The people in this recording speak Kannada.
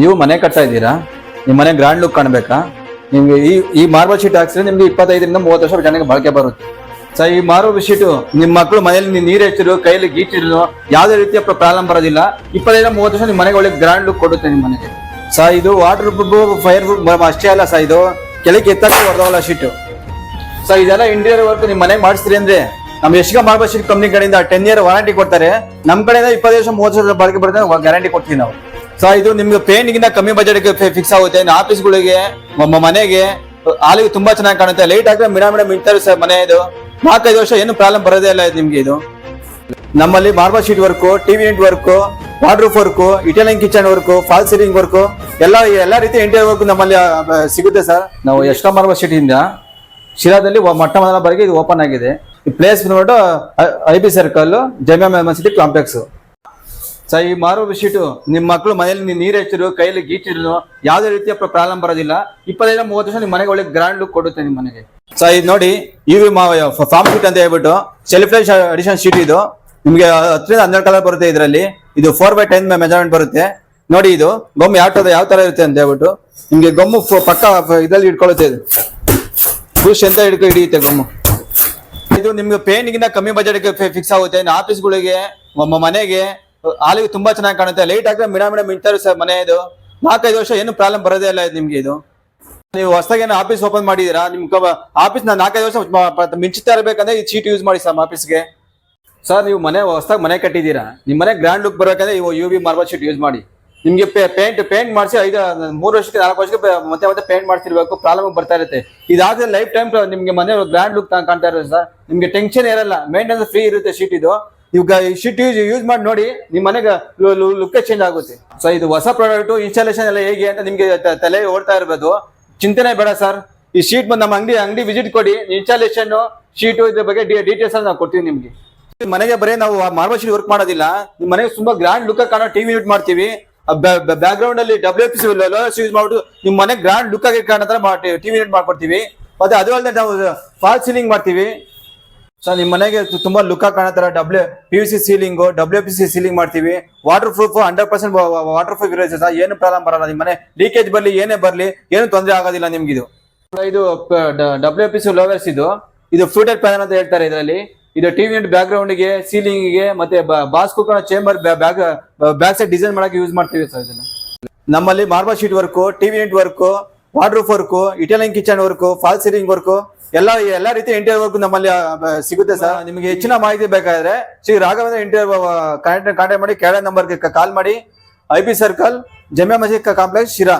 ನೀವು ಮನೆ ಕಟ್ತಾ ಇದ್ದೀರಾ? ನಿಮ್ಮ ಮನೆ ಗ್ರ್ಯಾಂಡ್ ಲುಕ್ ಕಾಣಬೇಕಾ? ನಿಮ್ಗೆ ಈ ಈ ಮಾರ್ಬಲ್ ಶೀಟ್ ಹಾಕ್ಸಿದ್ರೆ ನಿಮ್ಗೆ ಇಪ್ಪತ್ತೈದರಿಂದ ಮೂವತ್ತು ವರ್ಷ ಜನಕ್ಕೆ ಬಳಕೆ ಬರುತ್ತೆ. ಸರ್ ಈ ಮಾರ್ಬಲ್ ಶೀಟು ನಿಮ್ಮ ಮಕ್ಕಳು ಮನೆಯಲ್ಲಿ ನೀರು ಹೆಚ್ಚಿರು, ಕೈಯಲ್ಲಿ ಗೀಚಿರು ಯಾವುದೇ ರೀತಿಯ ಪ್ರಾಬ್ಲಮ್ ಬರೋದಿಲ್ಲ. ಇಪ್ಪತ್ತೈದು ಮೂವತ್ತು ವರ್ಷ ನಿಮ್ಮ ಮನೆಗೆ ಒಳ್ಳೆ ಗ್ರ್ಯಾಂಡ್ ಲುಕ್ ಕೊಡುತ್ತೆ ನಿಮ್ಮ ಮನೆಗೆ. ಸರ್ ಇದು ವಾಟರ್ ಪ್ರೂಫ್ ಫೈರ್ ಪ್ರೂಫ್ ಅಷ್ಟೇ ಅಲ್ಲ ಸರ್ ಇದು ಕೆಳಗೆ ಎತ್ತಕ್ಕೆ ಹೊರದವಲ್ಲ ಶೀಟು ಸರ್ ಇದೆಲ್ಲ ಇಂಟೀರಿಯರ್ ವರ್ಕ್ ನಿಮ್ಮ ಮನೆಗೆ ಮಾಡಿಸ್ತೀರಿ ಅಂದ್ರೆ ನಮ್ ಯಶ್ಗ ಮಾರ್ಬಲ್ ಶೀಟ್ ಕಂಪ್ನಿ ಕಡೆಯಿಂದ ಟೆನ್ ಇಯರ್ ವಾರಂಟಿ ಕೊಡ್ತಾರೆ. ನಮ್ಮ ಕಡೆಯಿಂದ ಇಪ್ಪತ್ತು ವರ್ಷ ಮೂವತ್ತು ವರ್ಷ ಬಾಳಿಕೆ ಬರುತ್ತೆ ಗ್ಯಾರಂಟಿ ಕೊಡ್ತೀವಿ ನಾವು. ಸೊ ಇದು ನಿಮ್ಗೆ ಪೇಂಟ್ ಗಿಂತ ಕಮ್ಮಿ ಬಜೆಟ್ ಫಿಕ್ಸ್ ಆಗುತ್ತೆ. ಆಫೀಸ್ಗಳಿಗೆ ಮನೆಗೆ ಹಾಲಿಗೆ ತುಂಬಾ ಚೆನ್ನಾಗಿ ಕಾಣುತ್ತೆ. ಲೈಟ್ ಹಾಕಿದ್ರೆ ಮಿಡ ಮಿಡ ಮಿಂತಾರೆ ಸರ್ ಮನೆ ಇದು. ನಾಲ್ಕೈದು ವರ್ಷ ಏನು ಪ್ರಾಬ್ಲಮ್ ಬರೋದೇ ಇಲ್ಲ ನಿಮ್ಗೆ ಇದು. ನಮ್ಮಲ್ಲಿ marble sheet work TV unit work water work Italian kitchen work fall ceiling work ಎಲ್ಲ ಎಲ್ಲ ರೀತಿಯ ಇಂಟೀರಿಯರ್ ವರ್ಕ್ ನಮ್ಮಲ್ಲಿ ಸಿಗುತ್ತೆ ಸರ್. ನಾವು ಎಷ್ಟೋ ಮಾರ್ಬಲ್ ಶೀಟ್ ಇಂದ ಶಿರಾದಲ್ಲಿ ಮೊಟ್ಟ ಮೊದಲ ಬಾರಿಗೆ ಇದು ಓಪನ್ ಆಗಿದೆ. ಈ ಪ್ಲೇಸ್ ಬಂದ್ಬಿಟ್ಟು ಐ ಬಿ ಸರ್ಕಲ್ ಜಮಿಯಾ ಮೆಮನ್ಸಿಟಿ ಕಾಂಪ್ಲೆಕ್ಸ್ ಸೊ ಈ ಮಾರ್ಬಲ್ ಶೀಟು ನಿಮ್ಮ ಮಕ್ಕಳು ಮನೆಯಲ್ಲಿ ನೀರು ಹೆಚ್ಚಿರು, ಕೈಯಲ್ಲಿ ಗೀಚಿರು ಯಾವುದೇ ರೀತಿಯ ಪ್ರಾಬ್ಲಮ್ ಬರೋದಿಲ್ಲ. ಇಪ್ಪತ್ತೈದು ಮೂವತ್ತು ವರ್ಷ ನಿಮ್ಮ ಮನೆಗೆ ಒಳ್ಳೆ ಗ್ರ್ಯಾಂಡ್ ಲುಕ್ ಕೊಡುತ್ತೆ ನಿಮ್ಮ ಮನೆಗೆ. ಸೊ ಇದು ನೋಡಿ ಇ ವಿ ಫಾರ್ಮ್ ಶೀಟ್ ಅಂತ ಹೇಳ್ಬಿಟ್ಟು ಸೆಲ್ಫ್ಲೈಸ್ ಅಡಿಷನ್ ಶೀಟ್ ಇದು. ನಿಮಗೆ ಹತ್ತರಿಂದ ಹನ್ನೆರಡು ಕಲರ್ ಬರುತ್ತೆ ಇದರಲ್ಲಿ. ಇದು ಫೋರ್ ಬೈ ಟೆನ್ ಮೆಜರ್ಮೆಂಟ್ ಬರುತ್ತೆ. ನೋಡಿ ಇದು ಗೊಮ್ಮೆ ಯಾವ ಯಾವ ತರ ಇರುತ್ತೆ ಅಂತ ಹೇಳ್ಬಿಟ್ಟು, ನಿಮಗೆ ಗೊಮ್ಮು ಪಕ್ಕ ಇದರಲ್ಲಿ ಇಟ್ಕೊಳ್ಳುತ್ತೆ ಇದು. ಬೂಸ್ಟ್ ಎಂತ ಹಿಡ್ಕೊ ಹಿಡಿಯುತ್ತೆ ಗೊಮ್ಮು ಇದು ನಿಮ್ಗೆ ಪೇಂಟ್ ಗಿಂತ ಕಮ್ಮಿ ಬಜೆಟ್ಗೆ ಫಿಕ್ಸ್ ಆಗುತ್ತೆ. ಆಫೀಸ್ಗಳಿಗೆ ಮನೆಗೆ ಹಾಲಿಗೆ ತುಂಬಾ ಚೆನ್ನಾಗಿ ಕಾಣುತ್ತೆ. ಲೈಟ್ ಹಾಕಿದ್ರೆ ಮಿಡ ಮಿಡ ಮಿಂತಾರೆ ಸರ್ ಮನೆ ಇದು. ನಾಲ್ಕೈದು ವರ್ಷ ಏನು ಪ್ರಾಬ್ಲಮ್ ಬರೋದೇ ಇಲ್ಲ ನಿಮ್ಗೆ ಇದು. ನೀವು ಹೊಸದಾಗಿ ಆಫೀಸ್ ಓಪನ್ ಮಾಡಿದೀರಾ ನಿಮ್ ಆಫೀಸ್ ನಾಲ್ಕೈದು ವರ್ಷ ಮಿಂಚುತ್ತಾ ಇರಬೇಕಂದ್ರೆ ಈ ಚೀಟ್ ಯೂಸ್ ಮಾಡಿ ಸರ್ ಆಫೀಸ್ಗೆ ಸರ್ ನೀವು ಮನೆ, ಹೊಸದಾಗಿ ಮನೆ ಕಟ್ಟಿದ್ದೀರಾ? ನಿಮ್ಮ ಮನೆ ಗ್ರ್ಯಾಂಡ್ ಲುಕ್ ಬರಬೇಕಂದ್ರೆ ಇವು U V marble sheet use ಮಾಡಿ. ನಿಮ್ಗೆ ಪೇಂಟ್ ಪೇಂಟ್ ಮಾಡಿಸಿ ಐದು, ಮೂರು ವರ್ಷಕ್ಕೆ, ನಾಲ್ಕು ವರ್ಷಕ್ಕೆ ಮತ್ತೆ ಮತ್ತೆ ಪೇಂಟ್ ಮಾಡಿಸಿರ್ಬೇಕು. ಪ್ರಾಬ್ಲಮ್ ಬರ್ತಾ ಇರುತ್ತೆ. ಇದಾದ್ರೆ ಲೈಫ್ ಟೈಮ್ ನಿಮ್ಗೆ ಮನೆ ಗ್ರ್ಯಾಂಡ್ ಲುಕ್ ಕಾಣ್ತಾ ಇರುತ್ತೆ ಸರ್. ನಿಮ್ಗೆ ಟೆನ್ಷನ್ ಇರಲ್ಲ ಮೇಂಟೆನೆನ್ಸ್ ಫ್ರೀ ಇರುತ್ತೆ ಶೀಟ್ ಇದು. ನೀವು ಗ- ಈ ಶೀಟ್ ಯೂಸ್ ಯೂಸ್ ಮಾಡಿ ನೋಡಿ ನಿಮ್ಮ ಮನೆಗೆ ಲುಕ್ ಚೇಂಜ್ ಆಗುತ್ತೆ. ಸೊ ಇದು ಹೊಸ ಪ್ರಾಡಕ್ಟ್ ಇನ್ಸ್ಟಾಲೇಷನ್ ಎಲ್ಲ ಹೇಗೆ ಅಂತ ನಿಮಗೆ ತಲೆ ಓಡ್ತಾ ಇರ್ಬೋದು. ಚಿಂತನೆ ಬೇಡ ಸರ್ ಈ ಶೀಟ್ ಬಂದು ನಮ್ಮ ಅಂಗಡಿ ಅಂಗಡಿ ವಿಸಿಟ್ ಕೊಡಿ. ಇನ್ಸ್ಟಾಲೇಷನ್ ಶೀಟ್ ಇದ್ರ ಬಗ್ಗೆ ಡೀಟೇಲ್ಸ್ ನಾವು ಕೊಡ್ತೀವಿ ನಿಮಗೆ. ಮನೆಗೆ ಬರೀ ನಾವು ಮಾರ್ಬಲ್ ಶೀಟ್ ವರ್ಕ್ ಮಾಡೋದಿಲ್ಲ. ನಿಮ್ಮ ಮನೆಗೆ ತುಂಬಾ ಗ್ರ್ಯಾಂಡ್ ಲುಕ್ ಕಾಣೋ ಟಿವಿ ಯೂಟ್ ಮಾಡ್ತೀವಿ. ಬ್ಯಾಕ್ ಗ್ರೌಂಡ್ ಅಲ್ಲಿ ಡಬ್ಲ್ಯೂ ಪಿ ಯೂಸ್ ಮಾಡ್ಬಿಟ್ಟು ನಿಮ್ಮ ಮನೆ ಗ್ರ್ಯಾಂಡ್ ಲುಕ್ ಆಗಿ ಕಾಣೋ ಟಿವಿ ಯೂಟ್ ಮಾಡ್ಕೊಡ್ತೀವಿ. ಮತ್ತೆ ಅದು ಅಲ್ಲದೆ ನಾವು ಫಾಲ್ ಸೀಲಿಂಗ್ ಮಾಡ್ತೀವಿ. ಸೊ ನಿಮ್ಮ ಮನೆಗೆ ತುಂಬಾ ಲುಕ್ ಕಾಣೋ W P U C ceiling W P C ceiling ಮಾಡ್ತೀವಿ. Waterproof hundred percent waterproof ಇರೋ ಸರ್ ಏನು ಪ್ರಾಬ್ಲಮ್ ಬರಲ್ಲ. ನಿಮ್ಮ ಮನೆ ಲೀಕೇಜ್ ಬರಲಿ, ಏನೇ ಬರಲಿ, ಏನು ತೊಂದರೆ ಆಗೋದಿಲ್ಲ ನಿಮ್ಗೆ ಇದು. ಇದು ಡಬ್ಲ್ಯೂ ಪಿ ಸಿ ಲೋವರ್ಸ್ ಇದು. ಇದು ಫ್ಲೂಟೆಡ್ ಪ್ಯಾನಲ್ ಅಂತ ಹೇಳ್ತಾರೆ ಇದರಲ್ಲಿ. ಇದು ಟಿವಿ ಬ್ಯಾಕ್ ಗ್ರೌಂಡ್ಗೆ ಸೀಲಿಂಗ್ಗೆ, ಮತ್ತೆ boss cooker chamber back back side design ಮಾಡಕ್ಕೆ ಯೂಸ್ ಮಾಡ್ತೀವಿ ಸರ್ ಇದನ್ನ. ನಮ್ಮಲ್ಲಿ marble sheet work TV unit work water work Italian kitchen work fall ceiling work ಎಲ್ಲ ಎಲ್ಲ ರೀತಿಯ ಇಂಟೀರಿಯರ್ ವರ್ಕ್ ನಮ್ಮಲ್ಲಿ ಸಿಗುತ್ತೆ ಸರ್. ನಿಮಗೆ ಹೆಚ್ಚಿನ ಮಾಹಿತಿ ಬೇಕಾದ್ರೆ Shri Raghavendra interior contact contact ಮಾಡಿ ಕೆಳ ನಂಬರ್ಗೆ ಕಾಲ್ ಮಾಡಿ. I B circle Jamia Masjid complex Sira